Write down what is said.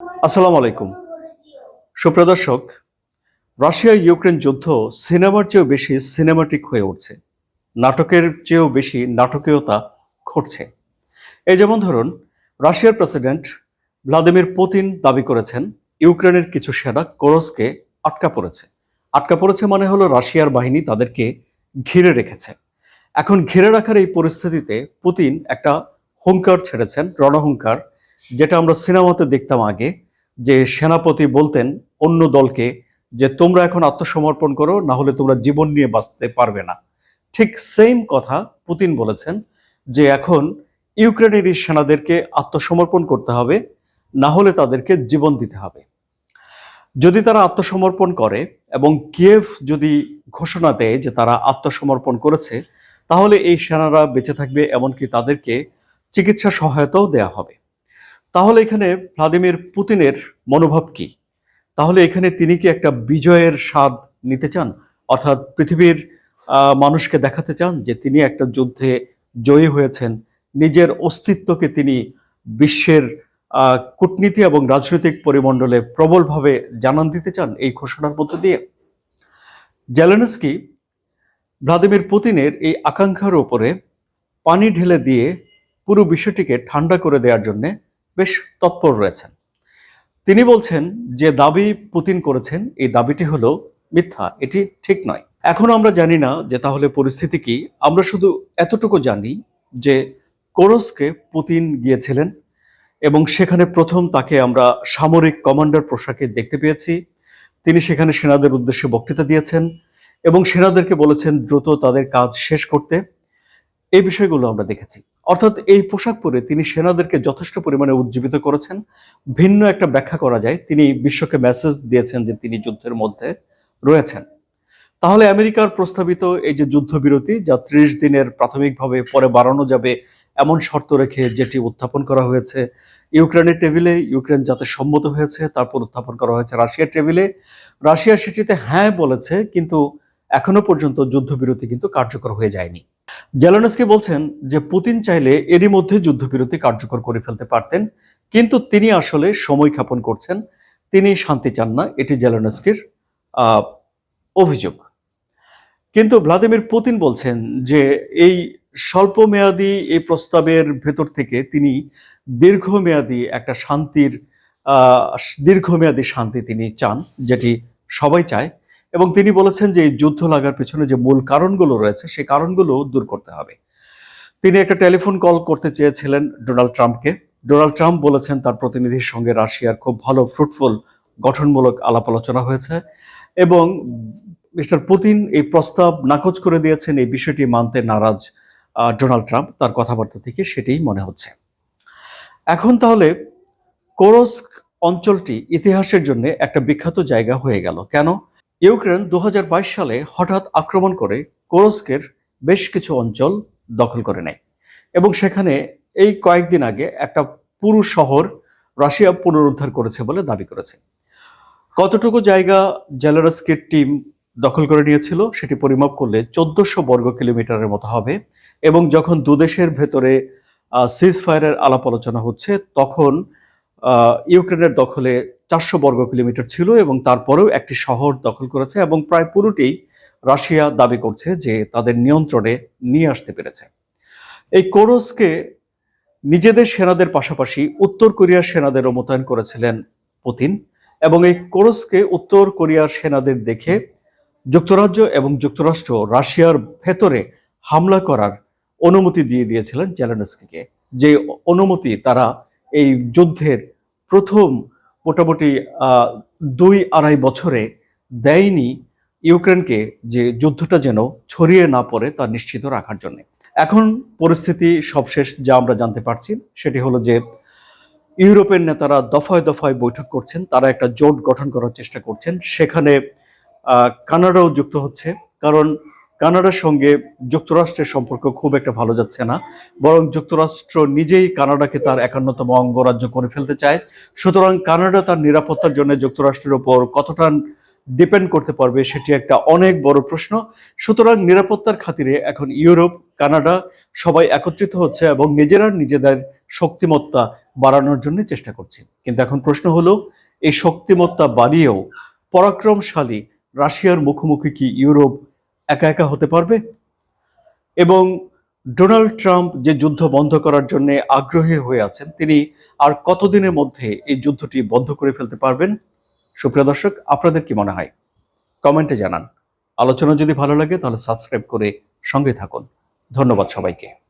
আসসালামু আলাইকুম। সুপ্রদর্শক Russia Ukraine যুদ্ধ সিনেমার চেয়েও বেশি সিনেমাটিক হয়ে উঠছে। নাটকের চেয়েও বেশি নাটকীয়তা ঘটছে। এই যেমন ধরুন, রাশিয়ার প্রেসিডেন্ট ভ্লাদিমির পুতিন দাবি করেছেন, ইউক্রেনের কিছু সেনা কোরসকে আটকা পড়েছে। আটকা পড়েছে মানে হলো রাশিয়ার বাহিনী তাদেরকে ঘিরে রেখেছে। এখন ঘিরে রাখার এই পরিস্থিতিতে পুতিন একটা হুঙ্কার ছেড়েছেন, রণহুঙ্কার যেটা আমরা সিনেমাতে দেখতাম আগে, যে সেনাপতি বলতেন অন্য দলকে যে তোমরা এখন আত্মসমর্পণ করো, না হলে তোমরা জীবন নিয়ে বাঁচতে পারবে না। ঠিক সেম কথা পুতিন বলেছেন যে এখন ইউক্রেনের সেনাদেরকে আত্মসমর্পণ করতে হবে, না হলে তাদেরকে জীবন দিতে হবে। যদি তারা আত্মসমর্পণ করে এবং কিয়েভ যদি ঘোষণা দেয় যে তারা আত্মসমর্পণ করেছে, তাহলে এই সেনারা বেঁচে থাকবে, এমনকি তাদেরকে চিকিৎসা সহায়তাও দেয়া হবে। তাহলে এখানে ভ্লাদিমির পুতিনের মনোভাব কি? তাহলে এখানে তিনি কি একটা বিজয়ের স্বাদ নিতে চান? অর্থাৎ পৃথিবীর মানুষকে দেখাতে চান যে তিনি একটা যুদ্ধে জয়ী হয়েছেন। নিজের অস্তিত্বকে তিনি বিশ্বের কূটনীতি এবং রাজনৈতিক পরিমণ্ডলে প্রবলভাবে জানান দিতে চান এই ঘোষণার মধ্য দিয়ে। জেলেনস্কি ভ্লাদিমির পুতিনের এই আকাঙ্ক্ষার উপরে পানি ঢেলে দিয়ে পুরো বিষয়টিকে ঠান্ডা করে দেওয়ার জন্য বেশ তৎপর রয়েছেন। তিনি বলছেন যে দাবি পুতিন করেছেন, এই দাবিটি হলো মিথ্যা, এটি ঠিক নয়। এখন আমরা জানি না যে তাহলে পরিস্থিতি কি। আমরা শুধু এতটুকু জানি যে কোরসকে পুতিন গিয়েছিলেন এবং সেখানে প্রথম তাকে আমরা সামরিক কমান্ডার পোশাকে দেখতে পেয়েছি। তিনি সেখানে সেনাদের উদ্দেশ্যে বক্তৃতা দিয়েছেন এবং সেনাদেরকে বলেছেন দ্রুত তাদের কাজ শেষ করতে। এই বিষয়গুলো আমরা দেখেছি। অর্থাৎ এই পোশাক পরে তিনি সেনাদেরকে যথেষ্ট পরিমাণে উজ্জীবিত করেছেন। ভিন্ন একটা ব্যাখ্যা করা যায়, তিনি বিশ্বকে মেসেজ দিয়েছেন যে তিনি যুদ্ধের মধ্যে রয়েছেন। তাহলে আমেরিকার প্রস্তাবিত এই যে যুদ্ধবিরতি, যা ত্রিশ দিনের প্রাথমিকভাবে পরে বাড়ানো যাবে, এমন শর্ত রেখে যেটি উত্থাপন করা হয়েছে, ইউক্রেনের টেবিলে, ইউক্রেন যাতে সম্মত হয়েছে, তারপর উত্থাপন করা হয়েছে রাশিয়ার টেবিলে। রাশিয়া সেটিতে হ্যাঁ বলেছে, কিন্তু এখনও পর্যন্ত যুদ্ধবিরতি কিন্তু কার্যকর হয়ে যায়নি। জেলেনস্কি বলছেন যে, পুতিন চাইলে এরই মধ্যে যুদ্ধবিরতি কার্যকর করে ফেলতে পারতেন, কিন্তু তিনি আসলে সময় ক্ষেপণ করছেন, তিনি শান্তি চান না, এটি জেলেনস্কির অভিযোগ। কিন্তু ভ্লাদিমির পুতিন বলছেন যে, এই স্বল্পমেয়াদী এই প্রস্তাবের ভেতর থেকে তিনি দীর্ঘমেয়াদী একটা শান্তির দীর্ঘমেয়াদী শান্তি তিনি চান, যেটি সবাই চায়। এবং তিনি বলেছেন যে যুদ্ধ লাগার পেছনে যে মূল কারণগুলো রয়েছে সেই কারণগুলো দূর করতে হবে। তিনি একটা টেলিফোন কল করতে চেয়েছিলেন ডোনাল্ড ট্রাম্পকে। ডোনাল্ড ট্রাম্প বলেছেন তার প্রতিনিধির সঙ্গে রাশিয়ার খুব ভালো ফ্রুটফুল গঠনমূলক আলাপ আলোচনা হয়েছে এবং মিস্টার পুতিন এই প্রস্তাব নাকচ করে দিয়েছেন, এই বিষয়টি মানতে নারাজ ডোনাল্ড ট্রাম্প। তার কথাবার্তা থেকে সেটাই মনে হচ্ছে। এখন তাহলে কোরস্ক অঞ্চলটি ইতিহাসের জন্য একটা বিখ্যাত জায়গা হয়ে গেল। কেন? ইউক্রেন দু হাজার বাইশ সালে হঠাৎ আক্রমণ করে কোরস্কের বেশ কিছু অঞ্চল দখল করে নেয়। এবং সেখানে এই কয়েকদিন আগে একটা পুরো শহর রাশিয়া পুনরুদ্ধার করেছে বলে দাবি করেছে। কতটুকু জায়গা জেলারস্কির টিম দখল করে নিয়েছিল সেটি পরিমাপ করলে চোদ্দশো বর্গ কিলোমিটারের মতো হবে এবং যখন দুদেশের ভেতরে সিজ ফায়ারের আলাপ আলোচনা হচ্ছে, তখন ইউক্রেনের দখলে চারশো বর্গ কিলোমিটার ছিল এবং তারপরেও একটি শহর দখল করেছে এবং প্রায় পুরোটি রাশিয়া দাবি করছে যে তাদের নিয়ন্ত্রণে নিয়ে আসতে পেরেছে। এই কোরসকে নিজেদের সেনাদের পাশাপাশি উত্তর কোরিয়ার সেনাদেরও মোতায়েন করেছিলেন পুতিন এবং এই কোরসকে উত্তর কোরিয়ার সেনাদের দেখে যুক্তরাজ্য এবং যুক্তরাষ্ট্র রাশিয়ার ভেতরে হামলা করার অনুমতি দিয়ে দিয়েছিলেন জেলেনস্কিকে। যে অনুমতি তারা এই যুদ্ধের প্রথম মোটামুটি দুই আড়াই বছরে দেয়নি ইউক্রেনকে যে যুদ্ধটা যেন ছড়িয়ে না পড়ে তা নিশ্চিত রাখার জন্য। এখন পরিস্থিতি সবশেষ যা আমরা জানতে পারছি সেটি হলো যে, ইউরোপের নেতারা দফায় দফায় বৈঠক করছেন, তারা একটা জোট গঠন করার চেষ্টা করছেন। সেখানে কানাডাও যুক্ত হচ্ছে, কারণ কানাডার সঙ্গে যুক্তরাষ্ট্রের সম্পর্ক খুব একটা ভালো যাচ্ছে না, বরং যুক্তরাষ্ট্র নিজেই কানাডাকে তার একান্নতম অঙ্গরাজ্য করে ফেলতে চায়। সুতরাং কানাডা তার নিরাপত্তার জন্য যুক্তরাষ্ট্রের ওপর কতটা ডিপেন্ড করতে পারবে সেটি একটা অনেক বড় প্রশ্ন। সুতরাং নিরাপত্তার খাতিরে এখন ইউরোপ, কানাডা সবাই একত্রিত হচ্ছে এবং নিজেরা নিজেদের শক্তিমত্তা বাড়ানোর জন্য চেষ্টা করছে। কিন্তু এখন প্রশ্ন হলো, এই শক্তিমত্তা বাড়িয়েও পরাক্রমশালী রাশিয়ার মুখোমুখি কি ইউরোপ একা একা হতে পারবে? এবং ডোনাল্ড ট্রাম্প যে যুদ্ধ বন্ধ করার জন্য আগ্রহী হয়ে আছেন, তিনি আর কতদিনের মধ্যে এই যুদ্ধটি বন্ধ করে ফেলতে পারবেন? সুপ্রিয় দর্শক, আপনাদের কি মনে হয়? কমেন্টে জানান। আলোচনা যদি ভালো লাগে, তাহলে সাবস্ক্রাইব করে সঙ্গে থাকুন। ধন্যবাদ সবাইকে।